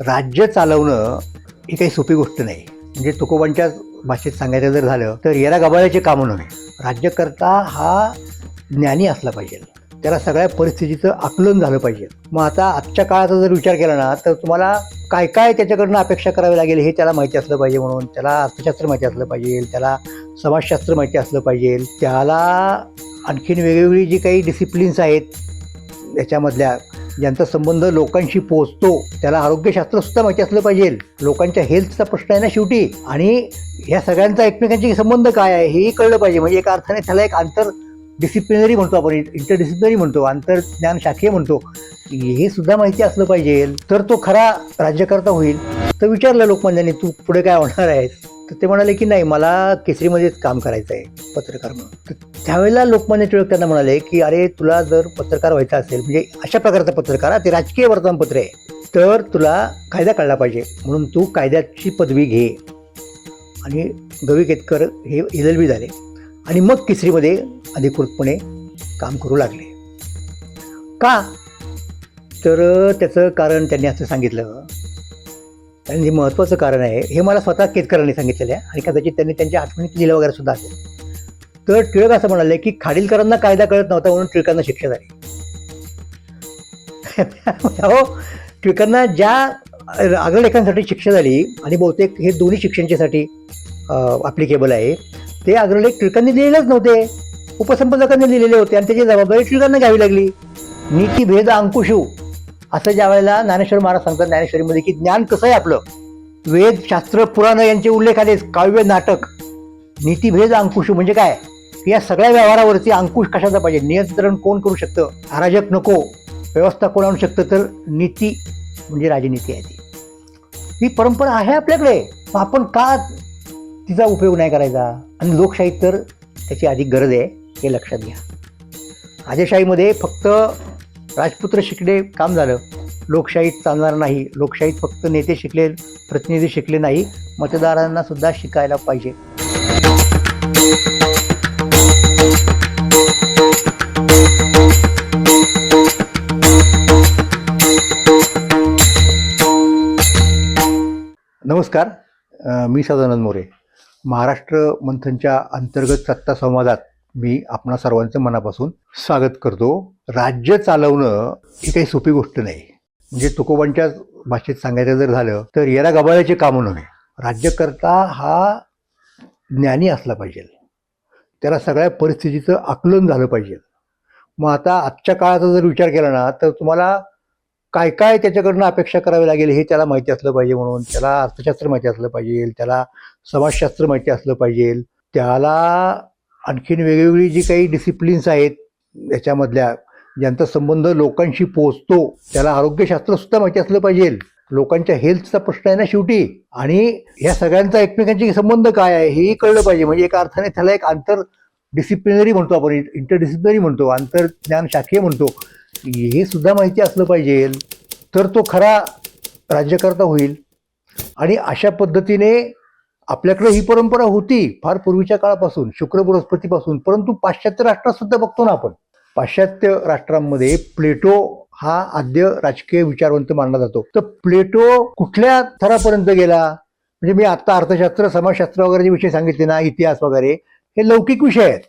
राज्य चालवणं ही काही सोपी गोष्ट नाही. म्हणजे तुकोबांच्या भाषेत सांगायचं जर झालं तर येरा गबाळ्याचे कामं नव्हे राज्यकर्ता हा ज्ञानी असला पाहिजे. त्याला सगळ्या परिस्थितीचं आकलन झालं पाहिजे. मग आता आजच्या काळाचा जर विचार केला ना तर तुम्हाला काय काय त्याच्याकडनं अपेक्षा करावी लागेल हे त्याला माहिती असलं पाहिजे म्हणून त्याला अर्थशास्त्र माहिती असलं पाहिजे त्याला समाजशास्त्र माहिती असलं पाहिजे त्याला आणखीन वेगवेगळी जी काही डिसिप्लिन्स आहेत याच्यामधल्या ज्यांचा संबंध लोकांशी पोहोचतो त्याला आरोग्यशास्त्र सुद्धा माहिती असलं पाहिजे. लोकांच्या हेल्थचा प्रश्न आहे ना शेवटी? आणि ह्या सगळ्यांचा एकमेकांशी संबंध काय आहे हेही कळलं पाहिजे. म्हणजे एका अर्थाने त्याला एक आंतर डिसिप्लिनरी म्हणतो आपण इंटरडिसिप्लिनरी म्हणतो आंतरज्ञान शाखीय म्हणतो. हे सुद्धा माहिती असलं पाहिजे. तर तो खरा राज्यकर्ता होईल. तर विचारलं लोकमान्यांनी तू पुढे काय होणार आहेस? तर ते म्हणाले की नाही मला केसरीमध्येच काम करायचं आहे पत्रकार म्हणून. तर त्यावेळेला लोकमान्य टिळक त्यांना म्हणाले की अरे तुला जर पत्रकार व्हायचं असेल म्हणजे अशा प्रकारचा पत्रकार ते राजकीय वर्तमानपत्र आहे तर तुला कायदा कळला पाहिजे. म्हणून तू कायद्याची पदवी घे. आणि गवी केतकर हे एल एल बी झाले. आणि मग केसरीमध्ये अधिकृतपणे काम करू लागले. का? तर त्याचं कारण त्यांनी असं सांगितलं. आणि जे महत्त्वाचं कारण आहे हे मला स्वतः केतकरांनी सांगितलेलं आहे आणि कदाचित त्यांनी त्यांच्या आठवणीत लिहिलं वगैरे सुद्धा असेल. तर टिळक असं म्हणाले की खाडीलकरांना कायदा कळत नव्हता म्हणून टिळकांना शिक्षा झाली. हो टिळकांना ज्या आग्रलेखांसाठी शिक्षा झाली आणि बहुतेक हे दोन्ही शिक्षणासाठी ॲप्लिकेबल आहे ते अग्रलेख टिळकांनी लिहिलेच नव्हते. उपसंपादकांनी लिहिलेले होते आणि त्याची जबाबदारी टिळकांना घ्यावी लागली. नीती भेद अंकुशू हो. असं ज्या वेळेला ज्ञानेश्वर महाराज सांगतात ज्ञानेश्वरीमध्ये की ज्ञान कसं आहे आपलं? वेद शास्त्र पुराण यांचे उल्लेख आलेच काव्य नाटक नीतीभेद अंकुश म्हणजे काय? की या सगळ्या व्यवहारावरती अंकुश कशाचा पाहिजे? नियंत्रण कोण करू शकतं? अराजक नको. व्यवस्था कोण आणू शकतं? तर नीती म्हणजे राजनीती आहे ती. ही परंपरा आहे आपल्याकडे. मग आपण का तिचा उपयोग नाही करायचा? आणि लोकशाहीत तर त्याची अधिक गरज आहे हे लक्षात घ्या. राजेशाहीमध्ये फक्त राजपुत्र शिकले काम झालं. लोकशाहीत चालणार नाही. लोकशाहीत फक्त नेते शिकले प्रतिनिधी शिकले नाही. मतदारांना सुद्धा शिकायला पाहिजे. नमस्कार. मी सदानंद मोरे. महाराष्ट्र मंथनच्या अंतर्गत सत्ता संवादात मी आपणा सर्वांचं मनापासून स्वागत करतो. राज्य चालवणं ही काही सोपी गोष्ट नाही. म्हणजे तुकोबांच्या भाषेत सांगायचं जर झालं तर येरा गबाळ्याचे कामं नव्हे राज्यकर्ता हा ज्ञानी असला पाहिजे. त्याला सगळ्या परिस्थितीचं आकलन झालं पाहिजे. मग आता आजच्या काळाचा जर विचार केला ना तर तुम्हाला काय काय त्याच्याकडनं अपेक्षा करावी लागेल हे त्याला माहिती असलं पाहिजे म्हणून त्याला अर्थशास्त्र माहिती असलं पाहिजे त्याला समाजशास्त्र माहिती असलं पाहिजे त्याला आणखीन वेगवेगळी जी काही डिसिप्लिन्स आहेत याच्यामधल्या ज्यांचा संबंध लोकांशी पोचतो त्याला आरोग्यशास्त्र सुद्धा माहिती असलं पाहिजे. लोकांच्या हेल्थचा प्रश्न आहे ना शेवटी. आणि ह्या सगळ्यांचा एकमेकांशी संबंध काय आहे हेही कळलं पाहिजे. म्हणजे एका अर्थाने त्याला एक आंतर डिसिप्लिनरी म्हणतो आपण इंटरडिसिप्लिनरी म्हणतो आंतर ज्ञान शाखीय म्हणतो. हे सुद्धा माहिती असलं पाहिजे. तर तो खरा राज्यकर्ता होईल. आणि अशा पद्धतीने आपल्याकडे ही परंपरा होती फार पूर्वीच्या काळापासून शुक्र बृहस्पतीपासून परंतु पाश्चात्य राष्ट्रात सुद्धा बघतो ना आपण. पाश्चात्य राष्ट्रांमध्ये प्लेटो हा आद्य राजकीय विचारवंत मानला जातो. तर प्लेटो कुठल्या थरापर्यंत गेला? म्हणजे मी आता अर्थशास्त्र समाजशास्त्र वगैरे जे विषय सांगितले ना इतिहास वगैरे हे लौकिक विषय आहेत.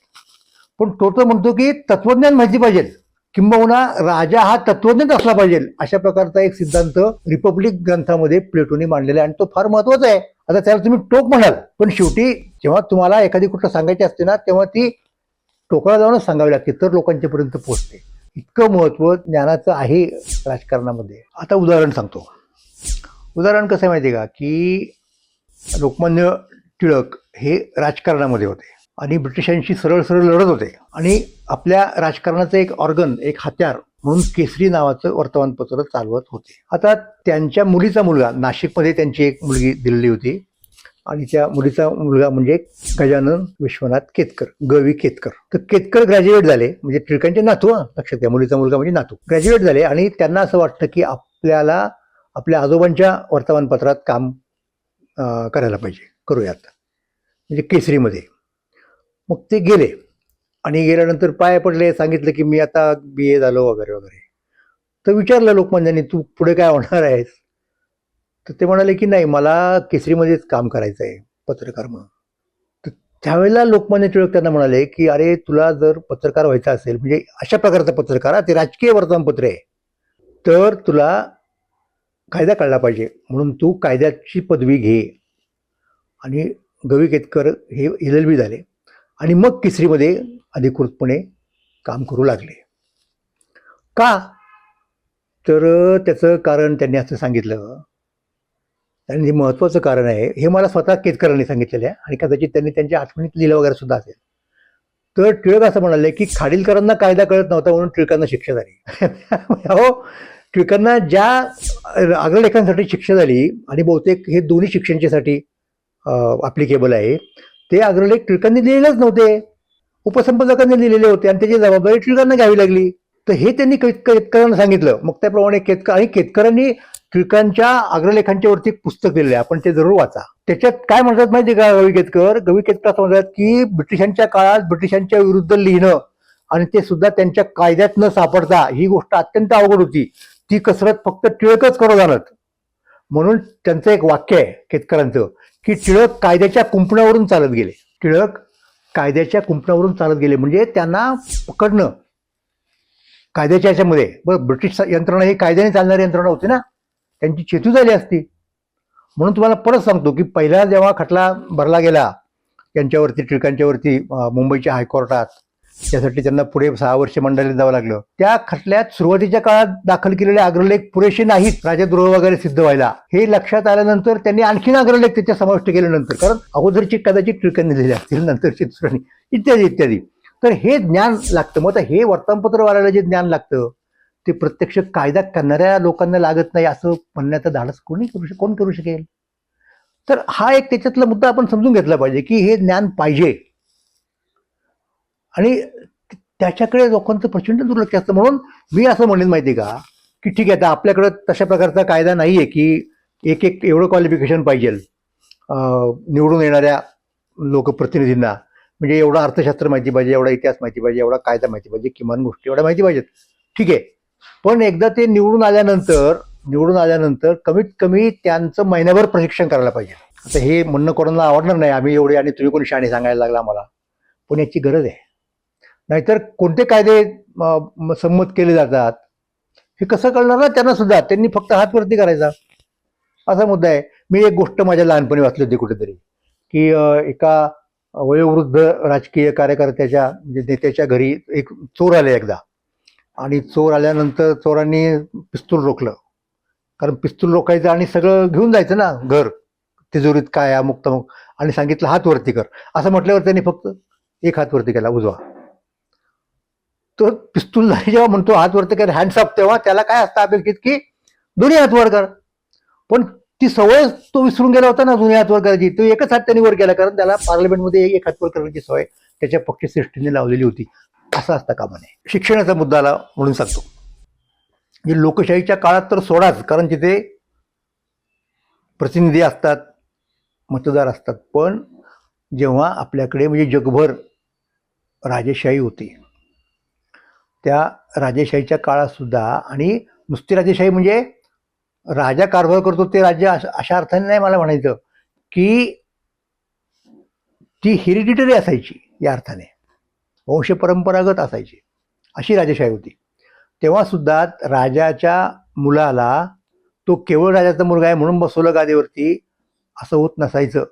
पण तो तर म्हणतो की तत्वज्ञान माहिती पाहिजे. किंबहुना राजा हा तत्वज्ञच असला पाहिजे. अशा प्रकारचा एक सिद्धांत रिपब्लिक ग्रंथामध्ये प्लेटोने मांडलेला आहे आणि तो फार महत्त्वाचा आहे. आता त्याला तुम्ही टोक म्हणाल पण शेवटी जेव्हा तुम्हाला एखादी गोष्ट सांगायची असते ना तेव्हा ती टोकाला जाऊनच सांगावी लागते तर लोकांच्या पर्यंत पोहोचते. इतकं महत्त्व ज्ञानाचं आहे राजकारणामध्ये. आता उदाहरण सांगतो. उदाहरण कसं आहे माहिती आहे का? की लोकमान्य टिळक हे राजकारणामध्ये होते आणि ब्रिटिशांशी सरळ सरळ लढत होते. आणि आपल्या राजकारणाचं एक ऑर्गन एक हत्यार म्हणून केसरी नावाचं वर्तमानपत्र चालवत होते. आता त्यांच्या मुलीचा मुलगा नाशिकमध्ये त्यांची एक मुलगी दिलेली होती. आणि त्या मुलीचा मुलगा म्हणजे गजानन विश्वनाथ केतकर गवी केतकर. तर केतकर ग्रॅज्युएट झाले म्हणजे टिळकांचे नातू हं, लक्षात घ्या मुलीचा मुलगा म्हणजे नातू. ग्रॅज्युएट झाले आणि त्यांना असं वाटतं की आपल्याला आपल्या आजोबांच्या वर्तमानपत्रात काम करायला पाहिजे. करूयात. म्हणजे केसरीमध्ये. मग ते गेले. आणि गेल्यानंतर पाय पडले सांगितलं की मी आता बी ए झालो वगैरे वगैरे. तर विचारलं लोकमान्यांनी तू पुढे काय होणार आहेस? तर ते म्हणाले की नाही मला केसरीमध्येच काम करायचं आहे पत्रकार म्हणून. तर त्यावेळेला लोकमान्य टिळक त्यांना म्हणाले की अरे तुला जर पत्रकार व्हायचा असेल म्हणजे अशा प्रकारचा पत्रकार ते राजकीय वर्तमानपत्र आहे. तर तुला कायदा कळला पाहिजे म्हणून तू कायद्याची पदवी घे. आणि गवी केतकर हे एल एल बी झाले. आणि मग केसरीमध्ये अधिकृतपणे काम करू लागले. का? तर त्याचं कारण त्यांनी असं सांगितलं. आणि हे महत्त्वाचं कारण आहे हे मला स्वतः केतकरांनी सांगितलेलं आहे. आणि कदाचित त्यांनी त्यांच्या आठवणीत लिहिलं वगैरे सुद्धा असेल. तर टिळक असं म्हणाले की खाडीलकरांना कायदा कळत नव्हता म्हणून टिळकांना शिक्षा झाली. हो टिळकांना ज्या अग्रलेखांसाठी शिक्षा झाली आणि बहुतेक हे दोन्ही शिक्षणाच्यासाठी ॲप्लिकेबल आहे ते अग्रलेख टिळकांनी लिहिलेच नव्हते. उपसंपादकांनी लिहिलेले होते आणि त्याची जबाबदारी टिळकांना घ्यावी लागली. तर हे त्यांनी केतकरांना सांगितलं. मग त्याप्रमाणे केतकर आणि केतकरांनी टिळकांच्या अग्रलेखांच्या वरती एक पुस्तक दिलेलं आहे. आपण ते जरूर वाचा. त्याच्यात काय म्हणतात माहिती का गवी केतकर? गवी केतकर असं म्हणतात की ब्रिटिशांच्या काळात ब्रिटिशांच्या विरुद्ध लिहिणं आणि ते सुद्धा त्यांच्या कायद्यात न सापडता ही गोष्ट अत्यंत अवघड होती. ती कसरत फक्त टिळकच करत आणत म्हणून त्यांचं एक वाक्य आहे केतकरांचं की टिळक कायद्याच्या कुंपणावरून चालत गेले. टिळक कायद्याच्या कुंपणावरून चालत गेले. म्हणजे त्यांना पकडणं कायद्याच्या याच्यामध्ये. बरं ब्रिटिश यंत्रणा ही कायद्याने चालणारी यंत्रणा होती ना? त्यांची चेतू झाली असती. म्हणून तुम्हाला परत सांगतो की पहिला जेव्हा खटला भरला गेला त्यांच्यावरती टिळकांच्यावरती मुंबईच्या हायकोर्टात त्यासाठी त्यांना पुढे सहा वर्ष मंडळीत जावं लागलं. त्या खटल्यात सुरुवातीच्या काळात दाखल केलेले अग्रलेख पुरेसे नाहीत. राजद्रोह वगैरे सिद्ध व्हायला. हे लक्षात आल्यानंतर त्यांनी आणखीन अग्रलेख त्याच्या समाविष्ट केल्यानंतर कारण अगोदरची कदाचित टिळकांनी लिहिली असतील नंतरची दुसऱ्यांनी इत्यादी इत्यादी. तर हे ज्ञान लागतं. मग आता हे वर्तमानपत्रवाल्याला जे ज्ञान लागतं ते प्रत्यक्ष कायदा करणाऱ्या लोकांना लागत नाही असं म्हणण्याचं धाडस कोणी करू शक कोण करू शकेल? तर हा एक त्याच्यातला मुद्दा आपण समजून घेतला पाहिजे की हे ज्ञान पाहिजे. आणि त्याच्याकडे लोकांचं प्रचंड दुर्लक्ष असतं. म्हणून मी असं म्हणेन माहिती आहे का? की ठीक आहे आता आपल्याकडं तशा प्रकारचा कायदा नाही आहे की एक एक एवढं क्वालिफिकेशन पाहिजे निवडून येणाऱ्या लोकप्रतिनिधींना. म्हणजे एवढं अर्थशास्त्र माहिती पाहिजे एवढा इतिहास माहिती पाहिजे एवढा कायदा माहिती पाहिजे किमान गोष्टी एवढ्या माहिती पाहिजेत. ठीक आहे. पण एकदा ते निवडून आल्यानंतर निवडून आल्यानंतर कमीत कमी त्यांचं महिन्याभर प्रशिक्षण करायला पाहिजे. आता हे म्हणणं कोणाला आवडणार नाही आम्ही एवढे आणि तुम्ही कोणी शाणे सांगायला लागला आम्हाला. पण याची गरज आहे. नाहीतर कोणते कायदे म- संमत केले जातात? हे कसं कळणार ना? त्यांना सुद्धा. त्यांनी फक्त हात वरती करायचा. असा मुद्दा आहे. मी एक गोष्ट माझ्या लहानपणी वाचली होती कुठेतरी की एका वयोवृद्ध राजकीय कार्यकर्त्याच्या म्हणजे नेत्याच्या घरी एक चोर आले एकदा. आणि चोर आल्यानंतर चोरांनी पिस्तूल रोखलं. कारण पिस्तूल रोखायचं आणि सगळं घेऊन जायचं ना घर. तिजोरीत काय अमुक तमुक आणि सांगितलं हात वरती कर. असं म्हटल्यावर त्यांनी फक्त एक हात वरती केला उजवा. तो पिस्तूल जेव्हा म्हणतो हात वरती कर हँडसअप तेव्हा त्याला काय असतं अपेक्षित की दोन्ही हात वर कर. पण ती सवय तो विसरून गेला होता ना दोन्ही हात वर करायची तो एकच हात त्यांनी वर केला कारण त्याला पार्लमेंटमध्ये एक हात वर करण्याची सवय त्याच्या पक्षश्रेष्ठीने लावलेली होती. असं असतं कामा नये शिक्षणाचा मुद्दा आला म्हणून सांगतो. म्हणजे लोकशाहीच्या काळात तर सोडाच कारण तिथे प्रतिनिधी असतात मतदार असतात पण जेव्हा आपल्याकडे म्हणजे जगभर राजेशाही होती त्या राजेशाहीच्या काळातसुद्धा आणि नुसती राजेशाही म्हणजे राजा कारभार करतो ते राज्य अशा अशा अर्थाने नाही मला म्हणायचं की ती हेरिडिटरी असायची या अर्थाने. वंश परंपरागत असायची. अशी राजेशाही होती. तेव्हासुद्धा राजाच्या मुलाला तो केवळ राजाचा मुलगा आहे म्हणून बसवलं गादीवरती असं होत नसायचं.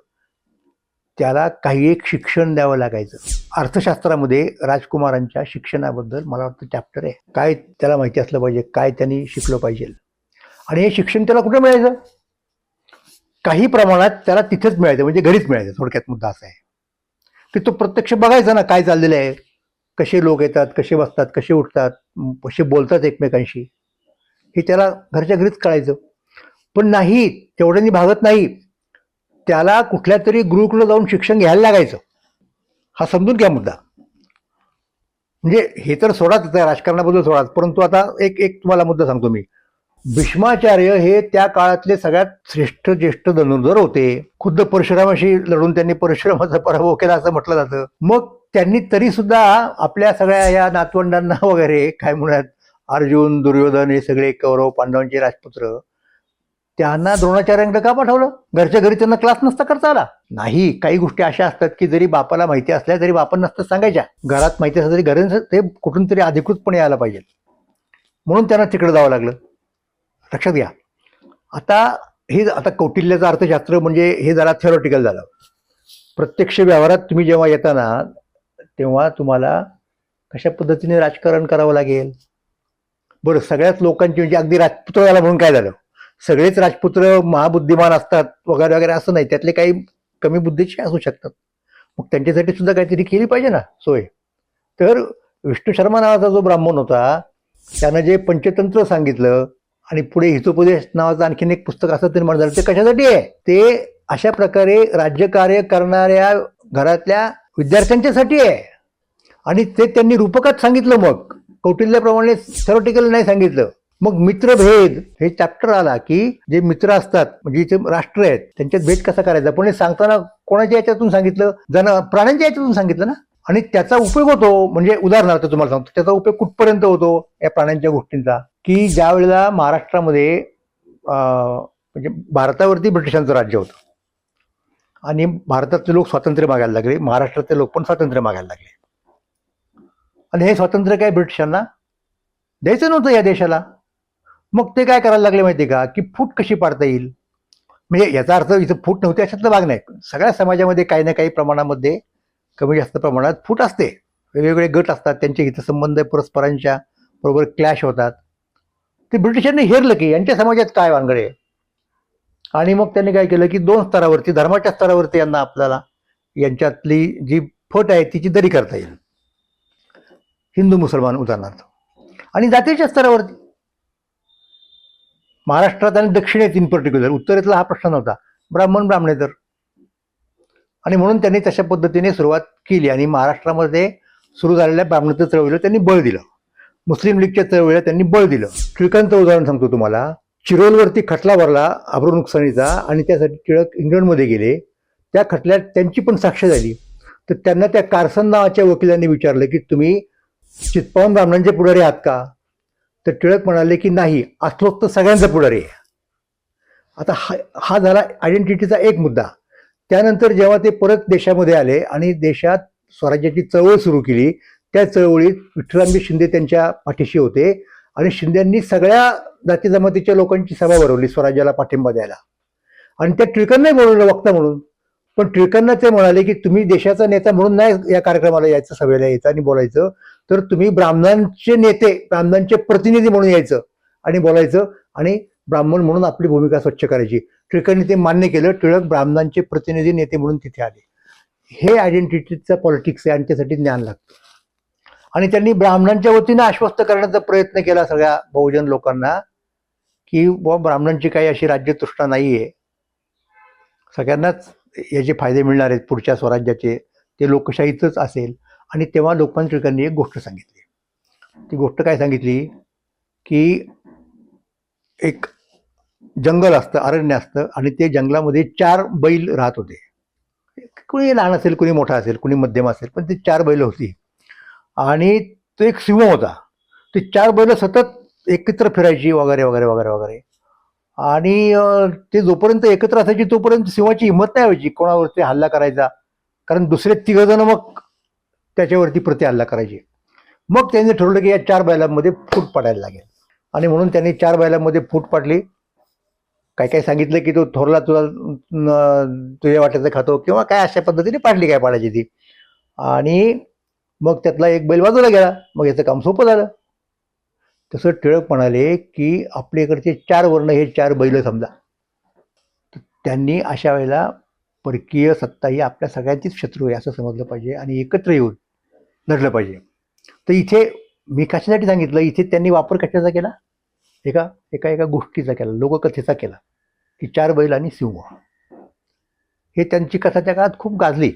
त्याला काही एक शिक्षण द्यावं लागायचं. अर्थशास्त्रामध्ये राजकुमारांच्या शिक्षणाबद्दल मला वाटतं चॅप्टर आहे. काय त्याला माहिती असलं पाहिजे काय त्यांनी शिकलं पाहिजे. आणि हे शिक्षण त्याला कुठे मिळायचं? काही प्रमाणात त्याला तिथेच मिळायचं म्हणजे घरीच मिळायचं थोडक्यात मुद्दा असा आहे. की तो प्रत्यक्ष बघायचा ना काय चाललेलं आहे. कसे लोक येतात कसे बसतात कसे उठतात कसे बोलतात एकमेकांशी. हे त्याला घरच्या घरीच कळायचं. पण नाही तेवढ्यांनी भागत नाही. त्याला कुठल्या तरी गुरुकुला जाऊन शिक्षण घ्यायला लागायचं. हा समजून घ्या मुद्दा. म्हणजे हे तर सोडाच राजकारणाबद्दल सोडाच परंतु आता एक एक तुम्हाला मुद्दा सांगतो मी. भीष्माचार्य हे त्या काळातले सगळ्यात श्रेष्ठ ज्येष्ठ धनुर्धर होते. खुद्द परशुरामाशी लढून त्यांनी परशुरामाचा पराभव केला असं म्हटलं जातं. मग त्यांनी तरी सुद्धा आपल्या सगळ्या या नातवंडांना वगैरे काय म्हणतात अर्जुन दुर्योधन हे सगळे कौरव पांडवांचे राजपुत्र त्यांना द्रोणाचार्यांकडे का पाठवलं? घरच्या घरी त्यांना क्लास नसता करता आला. नाही काही गोष्टी अशा असतात की जरी बापाला माहिती असल्या तरी बापा नसतं सांगायच्या. घरात माहिती असलं तरी घरी ते कुठून तरी अधिकृतपणे यायला पाहिजे. म्हणून त्यांना तिकडे जावं लागलं. लक्षात घ्या. आता हे आता कौटिल्याचं अर्थशास्त्र म्हणजे हे जरा थेरॉटिकल झालं. प्रत्यक्ष व्यवहारात तुम्ही जेव्हा येताना तेव्हा तुम्हाला कशा पद्धतीने राजकारण करावं लागेल? बरं सगळ्याच लोकांची म्हणजे अगदी राजपुत्र झाला म्हणून काय झालं? सगळेच राजपुत्र महाबुद्धिमान असतात वगैरे वगैरे असं नाही. त्यातले काही कमी बुद्धीचे असू शकतात. मग त्यांच्यासाठी सुद्धा काहीतरी केली पाहिजे ना सोय. तर विष्णू शर्मा नावाचा जो ब्राह्मण होता त्यानं जे पंचतंत्र सांगितलं आणि पुढे हितोपदेश नावाचं आणखीन एक पुस्तक असं निर्माण झालं ते कशासाठी आहे? ते अशा प्रकारे राज्यकार्य करणाऱ्या घरातल्या विद्यार्थ्यांच्यासाठी आहे. आणि ते त्यांनी रूपकात सांगितलं मग. कौटिल्याप्रमाणे थेरोटिकल नाही सांगितलं. मग मित्रभेद हे चॅप्टर आला की जे मित्र असतात म्हणजे जे राष्ट्र आहेत त्यांच्यात भेद कसा करायचा? पण हे सांगताना कोणाच्या याच्यातून सांगितलं? जण प्राण्यांच्या याच्यातून सांगितलं ना? आणि त्याचा उपयोग होतो म्हणजे उदाहरणार्थ तुम्हाला सांगतो त्याचा उपयोग कुठपर्यंत होतो या प्राण्यांच्या गोष्टींचा? की ज्या वेळेला महाराष्ट्रामध्ये म्हणजे भारतावरती ब्रिटिशांचं राज्य होतं आणि भारतातले लोक स्वातंत्र्य मागायला लागले महाराष्ट्रातले लोक पण स्वातंत्र्य मागायला लागले. आणि हे स्वातंत्र्य काय ब्रिटिशांना? द्यायचं नव्हतं या देशाला. मग ते काय करायला लागले माहिती का? की फूट कशी पाडता येईल? म्हणजे याचा अर्थ इथं फूट नव्हती अशातला भाग नाही. सगळ्या समाजामध्ये काही ना काही प्रमाणामध्ये कमी जास्त प्रमाणात फूट असते. वेगवेगळे गट असतात त्यांचे हितसंबंध परस्परांच्या बरोबर क्लॅश होतात. ते ब्रिटिशांनी हेरलं की यांच्या समाजात काय वांगडे आहे? आणि मग त्यांनी काय केलं की दोन स्तरावरती धर्माच्या स्तरावरती यांना आपल्याला यांच्यातली जी फट आहे तिची दरी करता येईल. हिंदू मुसलमान उदाहरणार्थ. आणि जातीच्या स्तरावरती महाराष्ट्रात आणि दक्षिणेत इन पर्टिक्युलर उत्तरेतला हा प्रश्न नव्हता. ब्राह्मण ब्राह्मणेतर. आणि म्हणून त्यांनी तशा पद्धतीने सुरुवात केली आणि महाराष्ट्रामध्ये सुरू झालेल्या ब्राह्मणत्व चळवळीला त्यांनी बळ दिलं. मुस्लिम लीगच्या चळवळीला त्यांनी बळ दिलं. टिळकांचं उदाहरण सांगतो तुम्हाला. चिरोलवरती खटला भरला अब्रू नुकसानीचा आणि त्यासाठी टिळक इंग्लंडमध्ये गेले. त्या खटल्यात त्यांची पण साक्ष झाली. तर त्यांना त्या कार्सन नावाच्या वकिलांनी विचारलं की तुम्ही चित्पावन ब्राह्मणांचे पुढारी आहात का? तर टिळक म्हणाले की नाही असलोच तर सगळ्यांचा पुढारी आहे. आता हा हा झाला आयडेंटिटीचा एक मुद्दा. त्यानंतर जेव्हा ते परत देशामध्ये आले आणि देशात स्वराज्याची चळवळ सुरू केली त्या चळवळीत विठ्ठलांबी शिंदे त्यांच्या पाठीशी होते आणि शिंदेंनी सगळ्या जाती जमातीच्या लोकांची सभा भरवली स्वराज्याला पाठिंबा द्यायला. आणि त्या टिळकांनाही बोलवलं वक्ता म्हणून. पण टिळकांना ते म्हणाले की तुम्ही देशाचा नेता म्हणून नाही या कार्यक्रमाला यायचं सभेला यायचं आणि बोलायचं. तर तुम्ही ब्राह्मणांचे नेते ब्राह्मणांचे प्रतिनिधी म्हणून यायचं आणि बोलायचं आणि ब्राह्मण म्हणून आपली भूमिका स्वच्छ करायची. टिळकांनी ते मान्य केलं टिळक ब्राह्मणांचे प्रतिनिधी नेते म्हणून तिथे आले. हे आयडेंटिटीचं पॉलिटिक्स आहे आणि त्यासाठी ज्ञान लागतं. आणि त्यांनी ब्राह्मणांच्या वतीनं आश्वस्त करण्याचा प्रयत्न केला सगळ्या बहुजन लोकांना की बुवा ब्राह्मणांची काही अशी राज्यतृष्णा नाही आहे सगळ्यांनाच याचे फायदे मिळणार आहेत पुढच्या स्वराज्याचे. ते लोकशाहीचंच असेल. आणि तेव्हा लोकमान्य टिळकांनी एक गोष्ट सांगितली. ती गोष्ट काय सांगितली? की एक जंगल असतं अरण्य असतं आणि ते जंगलामध्ये चार बैल राहत होते. कुणी लहान असेल कुणी मोठा असेल कुणी मध्यम असेल पण ते चार बैल होती. आणि तो एक सिंह होता. ते चार बैल सतत एकत्र फिरायची वगैरे वगैरे वगैरे वगैरे. आणि ते जोपर्यंत एकत्र असायची तोपर्यंत सिंहाची हिंमत नाही व्हायची कोणावरती हल्ला करायचा. कारण दुसरे तिघजण मग त्याच्यावरती प्रति हल्ला करायची. मग त्यांनी ठरवलं की या चार बैलांमध्ये फूट पाडायला लागेल. आणि म्हणून त्यांनी चार बैलांमध्ये फूट पाडली. काय काय सांगितलं की तो थोरला तुला तुझ्या वाट्याचं खातो किंवा काय अशा पद्धतीने पाडली काय पाडायची ती. आणि मग त्यातला एक बैल बाजूला गेला. मग याचं काम सोपं झालं. तसं टिळक म्हणाले की आपल्या इकडचे चार वर्ण हे चार बैल समजा. तर त्यांनी अशा वेळेला परकीय सत्ता ही आपल्या सगळ्यांचीच शत्रू आहे असं समजलं पाहिजे आणि एकत्र येऊन लढलं पाहिजे. तर इथे मी कशासाठी सांगितलं? इथे त्यांनी वापर कशाचा केला? एका एका एका गोष्टीचा केला. लोककथेचा केला. की चार बैल आणि सिंह. हे त्यांची कथा त्या काळात खूप गाजली.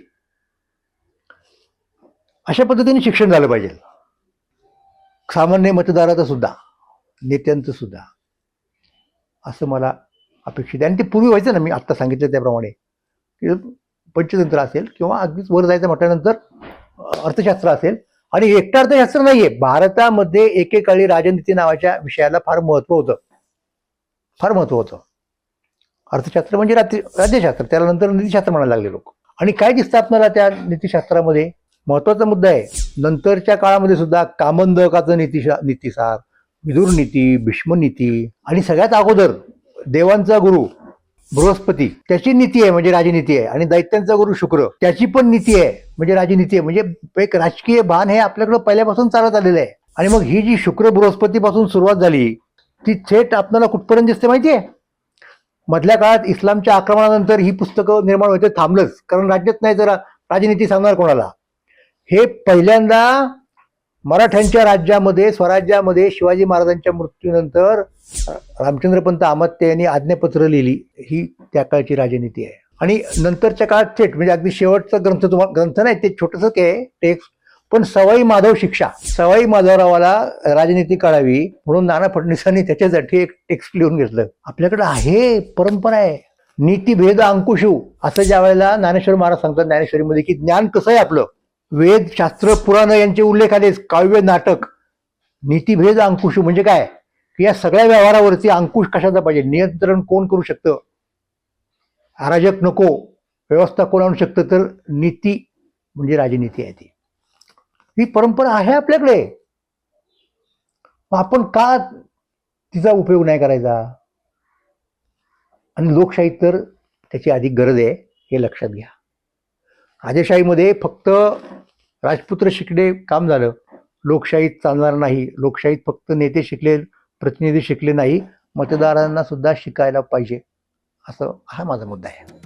अशा पद्धतीने शिक्षण झालं पाहिजे. सामान्य मतदाराचं सुद्धा नेत्यांचं सुद्धा. असं मला अपेक्षित आहे. आणि ते पूर्वी व्हायचं ना मी आत्ता सांगितलं त्याप्रमाणे. की पंचतंत्र असेल किंवा अगदीच वर जायचं म्हटल्यानंतर अर्थशास्त्र असेल. आणि एकटं अर्थशास्त्र नाहीये. भारतामध्ये एकेकाळी राजनीती नावाच्या विषयाला फार महत्त्व होतं. फार महत्त्व होतं. अर्थशास्त्र म्हणजे राज्य राज्यशास्त्र. त्याला नंतर नीतिशास्त्र म्हणायला लागले लोक. आणि काय दिसतं आपल्याला त्या नीतिशास्त्रामध्ये? महत्त्वाचा मुद्दा आहे. नंतरच्या काळामध्ये सुद्धा कामंदकाचं नीतीशा नीतीसार विदुर नीती भीष्म नीती आणि सगळ्यात अगोदर देवांचा गुरु बृहस्पती त्याची नीती आहे म्हणजे राजनीती आहे. आणि दैत्यांचा गुरु शुक्र त्याची पण नीती आहे म्हणजे राजनीती आहे. म्हणजे एक राजकीय भान हे आपल्याकडं पहिल्यापासून चालत आलेलं आहे. आणि मग ही जी शुक्र बृहस्पतीपासून सुरुवात झाली ती थेट आपल्याला कुठपर्यंत दिसते माहिती आहे? मधल्या काळात इस्लामच्या आक्रमणानंतर ही पुस्तकं निर्माण व्हायचं थांबलंच. कारण राज्यात नाही जरा राजनीती सांगणार कोणाला. हे पहिल्यांदा मराठ्यांच्या राज्यामध्ये स्वराज्यामध्ये शिवाजी महाराजांच्या मृत्यूनंतर रामचंद्रपंत आमात्य यांनी आज्ञापत्र लिहिली. ही त्या काळची राजनीती आहे. आणि नंतरच्या काळात थेट म्हणजे अगदी शेवटचा ग्रंथ तुम्हाला ग्रंथ नाही ते छोटंसं काय टेक्स्ट. पण सवाई माधव शिक्षा सवाई माधवरावाला राजनीती कळावी म्हणून नाना फडणवीसांनी त्याच्यासाठी एक टेक्स्ट लिहून घेतलं. आपल्याकडे आहे परंपरा आहे. नीतीभेद अंकुशू असं ज्या वेळेला ज्ञानेश्वर महाराज सांगतात ज्ञानेश्वरीमध्ये की ज्ञान कसं आहे आपलं? वेद शास्त्र पुराण यांचे उल्लेख आलेच काव्य नाटक. नीतीभेद अंकुशू म्हणजे काय? की या सगळ्या व्यवहारावरती अंकुश कशाचा पाहिजे? नियंत्रण कोण करू शकतं? अराजक नको. व्यवस्था कोण आणू शकतं? तर नीती म्हणजे राजनीती आहे ती. ही परंपरा आहे आपल्याकडे. मग आपण का तिचा उपयोग नाही करायचा? आणि लोकशाहीत तर त्याची अधिक गरज आहे हे लक्षात घ्या. राजेशाहीमध्ये फक्त राजपुत्र शिकणे काम झालं. लोकशाहीत चालणार नाही. लोकशाहीत फक्त नेते शिकले प्रतिनिधी शिकले नाही मतदारांना सुद्धा शिकायला पाहिजे. असं हा माझा मुद्दा आहे.